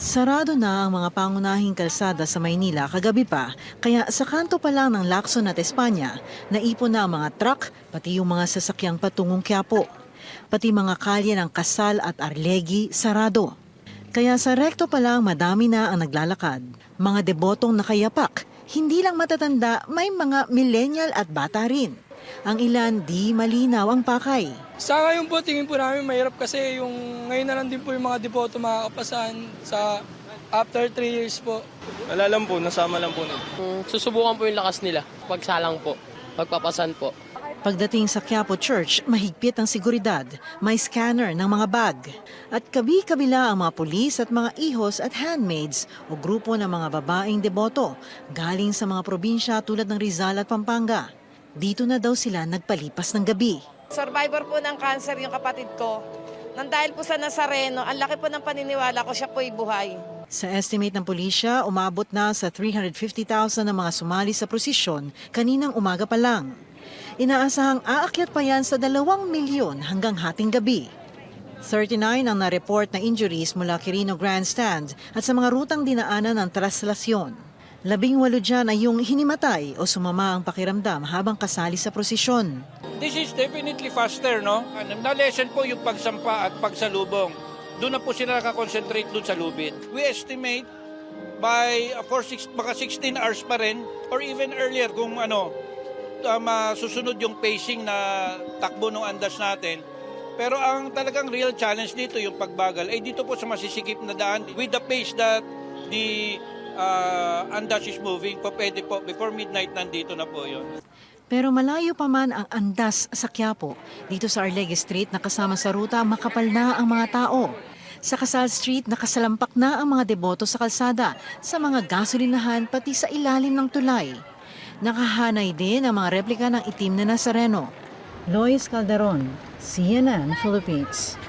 Sarado na ang mga pangunahing kalsada sa Maynila kagabi pa, kaya sa kanto pa lang ng Lacson at Espanya, naipon na ang mga truck, pati yung mga sasakyang patungong Quiapo. Pati mga kalye ng Kasal at Arlegi, sarado. Kaya sa rekto pa lang madami na ang naglalakad. Mga debotong nakayapak, hindi lang matatanda, may mga millennial at bata rin. Ang ilan di malinaw ang pakay. Sa ngayon po, tingin po namin mahirap kasi yung ngayon na lang din po yung mga devoto makakapasan sa after 3 years po. Wala lang po, nasama lang po. Mm, Susubukan po yung lakas nila. Pagsalang po. Pagpapasan po. Pagdating sa Quiapo Church, mahigpit ang seguridad. May scanner ng mga bag. At kabi-kabila ang mga pulis at mga ihos at handmaids o grupo ng mga babaeng deboto galing sa mga probinsya tulad ng Rizal at Pampanga. Dito na daw sila nagpalipas ng gabi. Survivor po ng cancer yung kapatid ko. Nang dahil po sa Nazareno, ang laki po ng paniniwala ko siya po'y buhay. Sa estimate ng pulisya, umabot na sa 350,000 ang mga sumali sa prosesyon kaninang umaga pa lang. Inaasahang aakyat pa yan sa 2 milyon hanggang hating gabi. 39 ang na-report na injuries mula Quirino Grandstand at sa mga rutang dinaanan ng traslasyon. Labing walo dyan ay yung hinimatay o sumama ang pakiramdam habang kasali sa prosesyon. This is definitely faster, no? Na-lesson po yung pagsampa at pagsalubong. Doon na po sila nakakonsentrate doon sa lubid. We estimate by uh, for six, baka 16 hours pa rin or even earlier kung ano uh, susunod yung pacing na takbo ng andas natin. Pero ang talagang real challenge dito yung pagbagal ay dito po sa masisikip na daan with the pace that the uh, andas is moving po pwede po before midnight nandito na po yun. Pero malayo pa man ang andas sa Quiapo. Dito sa Arlegue Street nakasama sa ruta makapal na ang mga tao. Sa Casal Street nakasalampak na ang mga deboto sa kalsada, sa mga gasolinahan pati sa ilalim ng tulay. Nakahanay din ang mga replika ng itim na Nazareno. Lois Calderon, CNN Philippines.